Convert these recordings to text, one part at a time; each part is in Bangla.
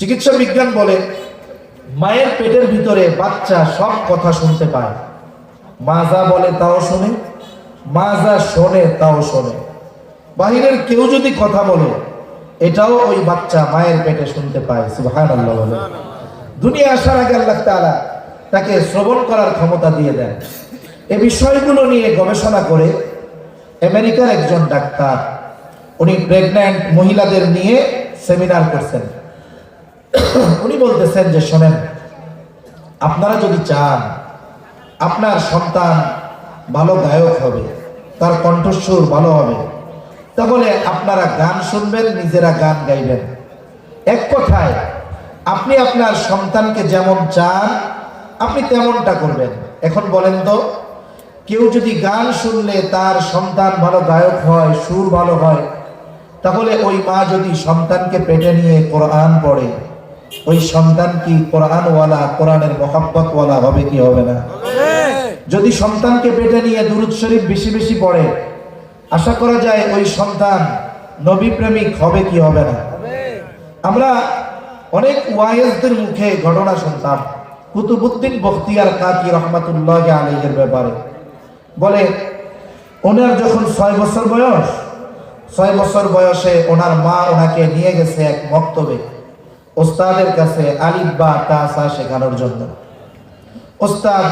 চিকিৎসা বিজ্ঞান বলে, মায়ের পেটের ভিতরে বাচ্চা সব কথা শুনতে পায়। মা যা বলে তাও শোনে, মা যা শোনে তাও শোনে। বাহিরের কেউ যদি কথা বলে, এটাও ওই বাচ্চা মায়ের পেটে শুনতে পায়, সুবহানাল্লাহ বলে। দুনিয়া আসার আগে আল্লাহ তাআলা তাকে শ্রবণ করার ক্ষমতা দিয়ে দেন। এ বিষয়গুলো নিয়ে গবেষণা করে আমেরিকার একজন ডাক্তার, উনি প্রেগন্যান্ট মহিলাদের নিয়ে সেমিনার করছেন। উনি বলতেছেন যে শোনেন, আপনারা যদি চান আপনার সন্তান ভালো গায়ক হবে, তার কণ্ঠস্বর ভালো হবে, তাহলে আপনারা গান শুনবেন, নিজেরা গান গাইবেন। এক কথায়, আপনি আপনার সন্তানকে যেমন চান, আপনি তেমনটা করবেন। এখন বলেন তো, কেউ যদি গান শুনলে তার সন্তান ভালো গায়ক হয়, সুর ভালো হয়, তাহলে ওই মা যদি সন্তানকে পেটে নিয়ে কোরআন পড়ে ওই সন্তান কি কোরআনওয়ালা, কোরআনের মহাব্বতওয়ালা হবে কি হবে না? যদি সন্তানকে পেটে নিয়ে দুরুদ শরীফ বেশি বেশি পড়ে, আশা করা যায় ওই সন্তান নবী প্রেমিক হবে কি হবে না? আমরা অনেক ওয়াইজদের মুখে ঘটনা শুনতাম। কুতুবুদ্দিন বখতিয়ার কাকি রহমাতুল্লাহ আলীর ব্যাপারে। বলে, ওনার যখন ছয় বছর বয়স, ছয় বছর বয়সে ওনার মা ওনাকে নিয়ে গেছে এক মক্তবে। ওস্তাদের কাছে আলিফ বা তাসা শেখানোর জন্য ওস্তাদ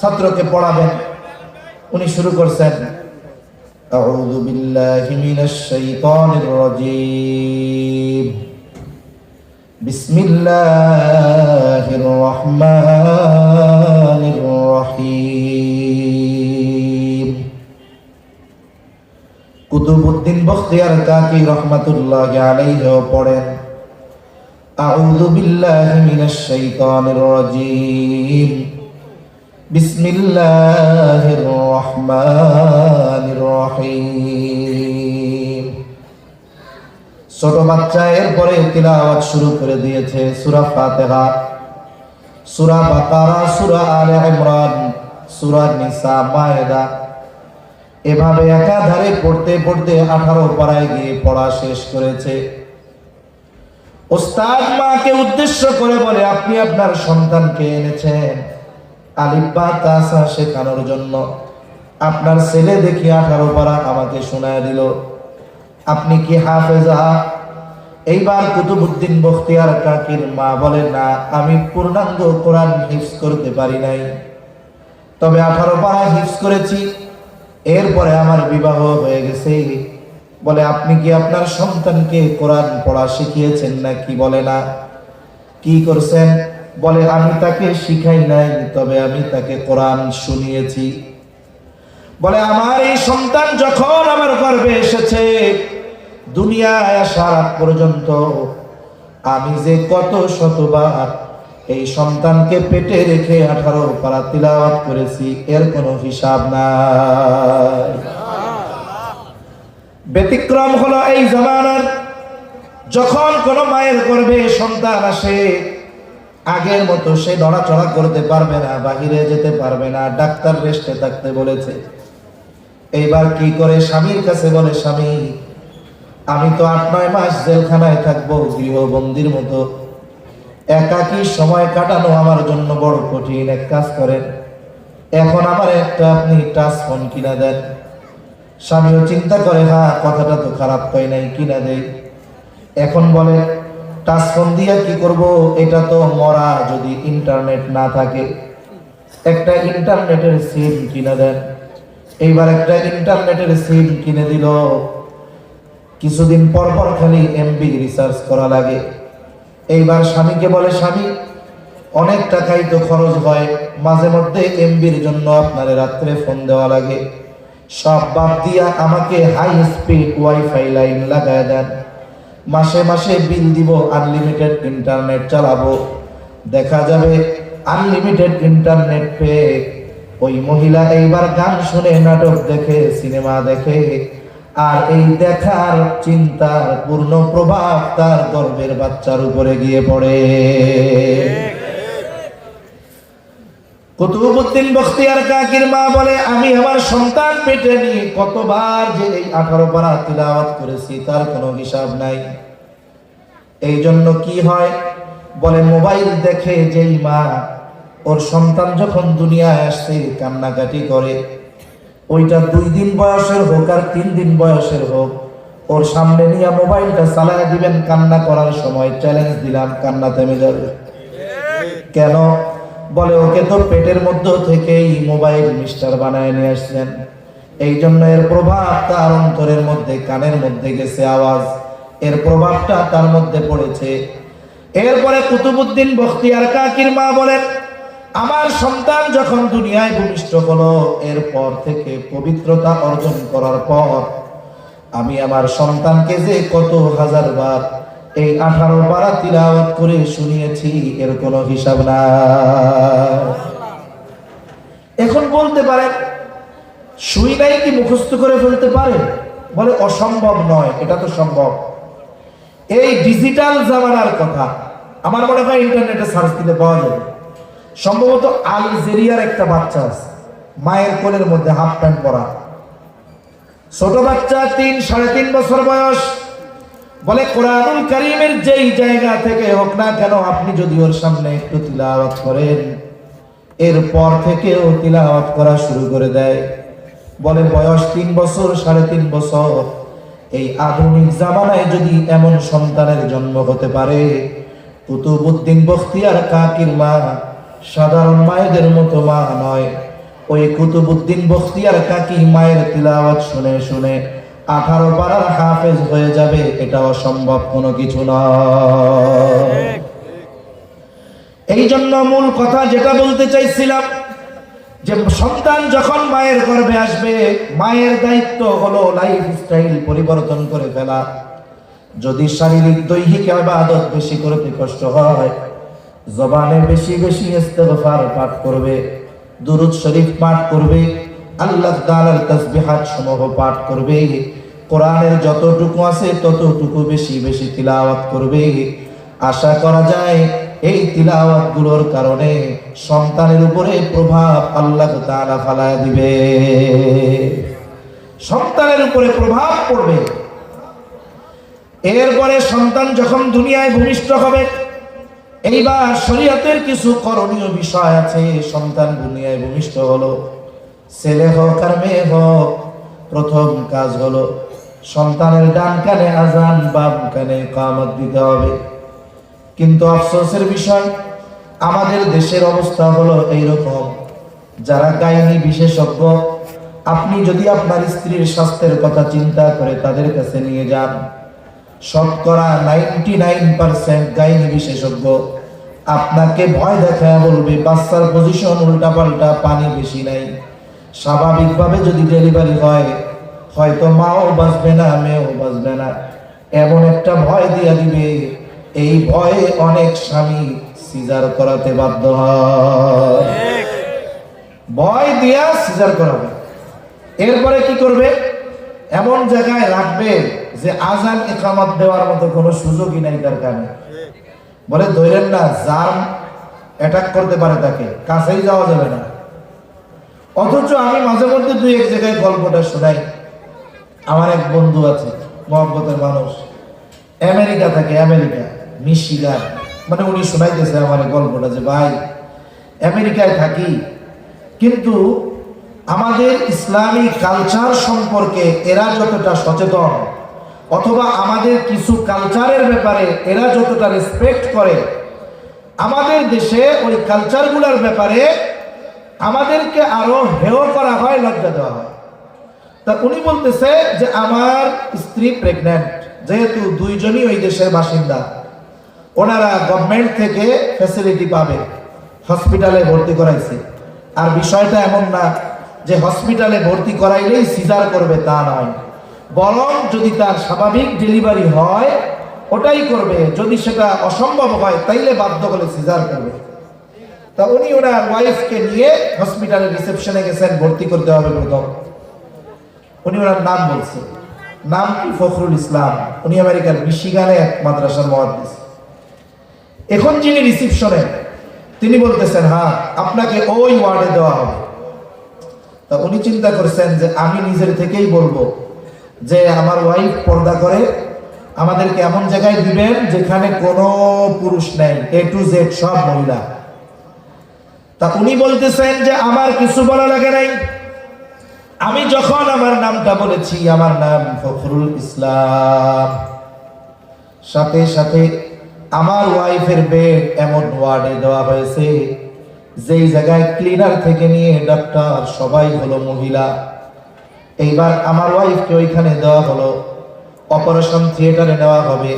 ছাত্রকে পড়াবেন উনি শুরু করছেন أعوذ بالله من الشيطان الرجيم بسم الله الرحمن الرحيم কুতুবুদ্দিন বখতিয়ার কাকি রহমাতুল্লাহ আলাইহিও পড়েন আউযু বিল্লাহি মিনাশ শাইতানির রাজীম। বিসমিল্লাহির রহমানির রহিম। ছোট বাচ্চা, এরপরে তিলাওয়াত শুরু করে দিয়েছে সূরা ফাতিহা। সূরা বাকারা, সূরা আলে ইমরান, সূরা নিসা, মায়েদা। এভাবে একাধারে পড়তে পড়তে আঠারো পাড়ায় গিয়ে পড়া শেষ করেছে। ওস্তাদ মাকে উদ্দেশ্য করে বলে, আপনি আপনার সন্তানকে এনেছেন আলিব্বা তাসা শেখানোর জন্য। আপনার ছেলে দেখি আঠারো পাড়া আমাকে শোনায় দিল। আপনি কি হাফেজা? এইবার কুতুবুদ্দিন বখতিয়ার কাকির মা বলে, না, আমি পূর্ণাঙ্গ কোরআন হিফজ করতে পারি নাই। তবে আঠারো পাড়া হিফজ করেছি। এরপরে আমার বিবাহ হয়ে গেছে। বলে, আপনি কি আপনার সন্তানকে কোরআন পড়া শিখিয়েছেন না কি বলে, না। কি করছেন? বলে, আমি তাকে শিখাই নাই, তবে আমি তাকে কোরআন শুনিয়েছি। বলে, আমার এই সন্তান যখন আমার গর্ভে এসেছে, দুনিয়ায় আসার পর্যন্ত আমি যে কত শতবার এই সন্তানকে পেটে রেখে আঠারো পারা তিলাওয়াত করেছি, এর কোনো হিসাব নাই। ব্যতিক্রম হলো এই জমানার। যখন কোনো মায়ের গর্ভে সন্তান আসে, আগের মতো সে নড়াচড়া করতে পারবে না, বাহিরে যেতে পারবে না, ডাক্তার রেস্টে থাকতে বলেছে। এইবার কি করে স্বামীর কাছে বলে, স্বামী, আমি তো আট, নয় মাস জেলখানায় থাকব, গৃহবন্দির মতো। একাকি সময় কাটানো আমার জন্য বড় কঠিন? এক কাজ করেন। এখন আমার একটা আপনি টাচ ফোন কিনা দেন। স্বামীও চিন্তা করে হ্যাঁ কথাটা তো খারাপ হয় নাই কিনা দেয় এখন বলে, টাচ ফোন দিয়ে কি করব? এটা তো মরা যদি ইন্টারনেট না থাকে। একটা ইন্টারনেটের সিম কিনে দেন। এইবার একটা ইন্টারনেটের সিম কিনে দিল। কিছুদিন পর পর খালি এমবি রিসার্চ করা লাগে। এইবার স্বামীকে বলে, স্বামী, অনেক টাকাই তো খরচ হয়। মাঝে মধ্যে এমবির জন্য আপনার রাত্রে ফোন দেওয়া লাগে। সব বাদ দিয়া আমাকে হাই স্পিড ওয়াইফাই লাইন লাগায় দেন। মাসে মাসে বিল দিব আনলিমিটেড ইন্টারনেট চালাবো। দেখা যাবে আনলিমিটেড ইন্টারনেট পেয়ে ওই মহিলা এইবার গান শুনে, নাটক দেখে সিনেমা দেখে। আর এই দেখার চিন্তার পূর্ণ প্রভাব তার গর্ভের বাচ্চার উপরে গিয়ে পড়ে। কুতুবুদ্দিন বখতিয়ার কাকির মা বলে, আমি আমার সন্তান পেটে নিয়ে কতবার যে এই আঠারো পারা তিলাওয়াত করেছি, তার কোনো হিসাব নাই। এই জন্য কি হয়? বলে, মোবাইল দেখে যেই মা, ওর সন্তান যখন দুনিয়ায় আসছে, কান্নাকাটি করে। ওইটা দুই দিন বয়সের হোক আর তিন দিন বয়সের হোক। ওর সামনে নিয়ে মোবাইলটা চালায় দিবেন কান্না করার সময় চ্যালেঞ্জ দিলাম, কান্না থেমে যাবে। কেন? বলে, ওকে তো পেটের মধ্য থেকেই মোবাইল মিস্টার বানায় নিয়ে আসছেন। এই জন্য এর প্রভাব তার অন্তরের মধ্যে, কানের মধ্যে গেছে আওয়াজ। এর প্রভাবটা তার মধ্যে পড়েছে। এরপরে কুতুবুদ্দিন বখতিয়ার কাকির মা বলেন, আমার সন্তান যখন দুনিয়ায় ভূমিষ্ঠ হলো, এরপর থেকে পবিত্রতা অর্জন করার পর আমি আমার সন্তানকে যে কত হাজার বার এই আঠারো পারা তিলাওয়াত করে শুনিয়েছি, এর কোনো হিসাব না এখন বলতে পারেন শুই নাই কি মুখস্থ করে ফেলতে পারে? বলে, অসম্ভব নয়, এটা তো সম্ভব। এই ডিজিটাল জামানার কথা, আমার মনে হয় ইন্টারনেটে সার্চ দিলে পাওয়া যাবে। সম্ভবত আলজেরিয়ার একটা বাচ্চা আছে, মায়ের কোলের মধ্যে হাফ প্যান্ট পরা। ছোট বাচ্চা, তিন, সাড়ে তিন বছর বয়স। বলে, কোরআনুল করিমের যেই জায়গা থেকে হোক না কেন, আপনি যদি ওর সামনে একটু তিলাওয়াত করেন, এরপর থেকে ও তিলাওয়াত করা শুরু করে দেয়। বলে, বয়স তিন বছর, সাড়ে তিন বছর। এই আধুনিক জামানায় যদি এমন সন্তানের জন্ম হতে পারে কুতুবুদ্দিন বখতিয়ার কাকির মা, সাধারণ মায়েদের মতো মা নয়। ওই কুতুবুদ্দিন বখতিয়ার কাকি মায়ের তিলাওয়াত শুনে শুনে আঠারো পাড়ার হাফেজ হয়ে যাবে, এটা অসম্ভব কোনো কিছু নয় এই জন্য মূল কথা যেটা বলতে চাইছিলাম, যে সন্তান যখন মায়ের গর্ভে আসবে, মায়ের দায়িত্ব হলো লাইফ স্টাইল পরিবর্তন করে ফেলা। যদি শারীরিক দৈহিক আবাদত বেশি করতে কষ্ট হয়, জবানে বেশি বেশি ইস্তেগফার পাঠ করবে, দুরুদ শরীফ পাঠ করবে আল্লাহ তাআলার তাসবিহাত সমূহ পাঠ করবে। কোরআনের যতটুকু আছে ততটুকু বেশি বেশি তিলাওয়াত করবে। আশা করা যায় এই তিলাওয়াতগুলোর কারণে সন্তানের উপরে প্রভাব আল্লাহ তাআলা ফালায় দিবে। সন্তানের উপরে প্রভাব পড়বে। এরপরে সন্তান যখন দুনিয়ায় ভূমিষ্ঠ হবে, এইবার শরীয়তের কিছু করণীয় বিষয় আছে। সন্তান দুনিয়ায় ভূমিষ্ঠ হলো। ছেলে হোক আর মেয়ে হোক, প্রথম কাজ হলো সন্তানের ডান কানে আজান, বাম কানে কামত দিতে হবে। কিন্তু আফসোসের বিষয়, আমাদের দেশের অবস্থা হলো এইরকম। যারা গাইনি বিশেষজ্ঞ, আপনি যদি আপনার স্ত্রীর স্বাস্থ্যের কথা চিন্তা করে তাদের কাছে নিয়ে যান। শতকরা নাইনটি নাইন পার্সেন্ট গাইনি বিশেষজ্ঞ আপনাকে ভয় দেখায় বলবে, বাচ্চার পজিশন উল্টা পাল্টা পানি বেশি নাই। স্বাভাবিকভাবে যদি ডেলিভারি হয়, হয়তো মাও বাঁচবে না, মেয়েও বাঁচবে না। এমন একটা ভয় দিয়া দিবে, এই ভয়ে অনেক স্বামী সিজার করাতে বাধ্য হয়। ভয় দিয়া সিজার করাবে। এরপরে কি করবে? এমন জায়গায় রাখবে যে আজান একামত দেওয়ার মতো কোনো সুযোগই নাই তার কানে। বলে, ধরেন না, জার্ম অ্যাটাক করতে পারে তাকে, কাছেই যাওয়া যাবে না। অথচ আমি মাঝে মধ্যে দুই এক জায়গায় গল্পটা শোনাই। আমার এক বন্ধু আছে, মহব্বতের মানুষ। আমেরিকা থাকে, আমেরিকা, মিশিগান। মানে উনি শোনাইতেছে আমার গল্পটা যে, ভাই, আমেরিকায় থাকি, কিন্তু আমাদের ইসলামী কালচার সম্পর্কে এরা যতটা সচেতন, অথবা আমাদের কিছু কালচারের ব্যাপারে এরা যতটা রেসপেক্ট করে, আমাদের দেশে ওই কালচারগুলোর ব্যাপারে আমাদেরকে আরও হেয় করা হয়, লজ্জা দেওয়া হয়। তা উনি বলতেছে যে আমার স্ত্রী প্রেগন্যান্ট যেহেতু দুইজনই ওই দেশের বাসিন্দা। ওনারা গভর্নমেন্ট থেকে ফ্যাসিলিটি পাবে হসপিটালে ভর্তি করাইছে। আর বিষয়টা এমন না যে হসপিটালে ভর্তি করাইলেই সিজার করবে, তা নয়। বরং যদি তার স্বাভাবিক ডেলিভারি হয়, ওটাই করবে। যদি সেটা অসম্ভব হয়, তাইলে বাধ্য করে সিজার করবে। তা উনি ওনার ওয়াইফকে নিয়ে হসপিটালের রিসেপশনে গেছেন, ভর্তি করতে হবে প্রথম উনি ওনার নাম বলছে নাম কি? ফখরুল ইসলাম। উনি আমেরিকার মিশিগানে এক মাদ্রাসার মহাদিস এখন যিনি রিসিপশনে তিনি বলতেছেন হ্যাঁ আপনাকে ওই ওয়ার্ডে দেওয়া হবে। তা উনি চিন্তা করছেন যে আমি নিজের থেকেই বলব যে আমার ওয়াইফ পর্দা করে, আমাদেরকে এমন জায়গায় দিবেন যেখানে কোনো পুরুষ নেই। এ টু জেড সব মহিলা। তা উনি বলতেছেন যে আমার কিছু বলা লাগে নাই। আমি যখন আমার নামটা বলেছি, আমার নাম ফখরুল ইসলাম। সাথে সাথে আমার ওয়াইফের বেড এমন ওয়ার্ডে দেওয়া হয়েছে, যেই জায়গায় ক্লিনার থেকে নিয়ে ডাক্তার সবাই হলো মহিলা। এইবার আমার ওয়াইফকে ওইখানে দেওয়া হলো, অপারেশন থিয়েটারে নেওয়া হবে।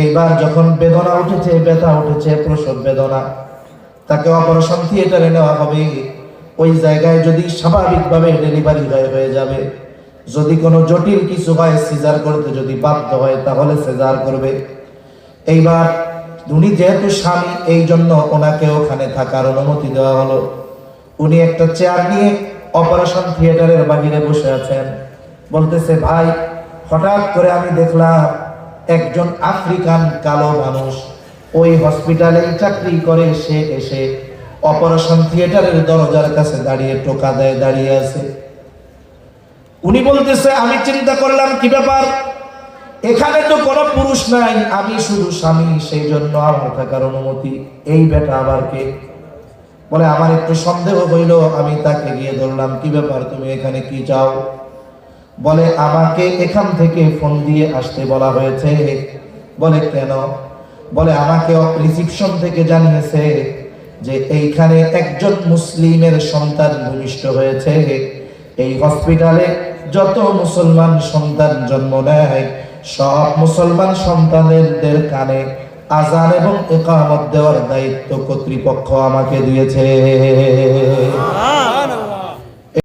এইবার যখন বেদনা উঠেছে, ব্যথা উঠেছে, প্রসব বেদনা। তাকে অপারেশন থিয়েটারে নেওয়া হবে। ওই জায়গায় যদি স্বাভাবিকভাবে ডেলিভারি হয়ে যাবে। যদি কোনো জটিল কিছু হয়, সিজার করতে যদি বাধ্য হয়, তাহলে সিজার করবে। এইবার উনি যেহেতু স্বামী, এই জন্য ওনাকে ওখানে থাকার অনুমতি দেওয়া হলো। উনি একটা চেয়ার নিয়ে অপারেশন থিয়েটারের বাহিরে বসে আছেন। বলতেছে, ভাই, হঠাৎ করে আমি দেখলাম একজন আফ্রিকান কালো মানুষ ওই হসপিটালে চাকরি করে, সে এসে অপারেশন থিয়েটারের দরজার কাছে দাঁড়িয়ে টোকা দেয়, দাঁড়িয়ে আছে। উনি বলতেছে, আমি চিন্তা করলাম কি ব্যাপার? এখানে তো কোনো পুরুষ নাই, আমি শুধু স্বামী, সেই জন্য আমার থাকার অনুমতি। এই বেটা আবার কে? বলে, আমার একটু সন্দেহ হইল, আমি তাকে গিয়ে ধরলাম। কি ব্যাপার, তুমি এখানে কি চাও? বলে, আমাকে এখান থেকে ফোন দিয়ে আসতে বলা হয়েছে। বলে, কেন? বলে, আমাকে রিসিপশন থেকে জানিয়েছে যে এইখানে একজন মুসলিমের সন্তান ভূমিষ্ঠ হয়েছে। এই হসপিটালে যত মুসলমান সন্তান জন্ম নেয়, সব মুসলমান সন্তানদের কানে আজান এবং একামত দেওয়ার দায়িত্ব কর্তৃপক্ষ আমাকে দিয়েছে।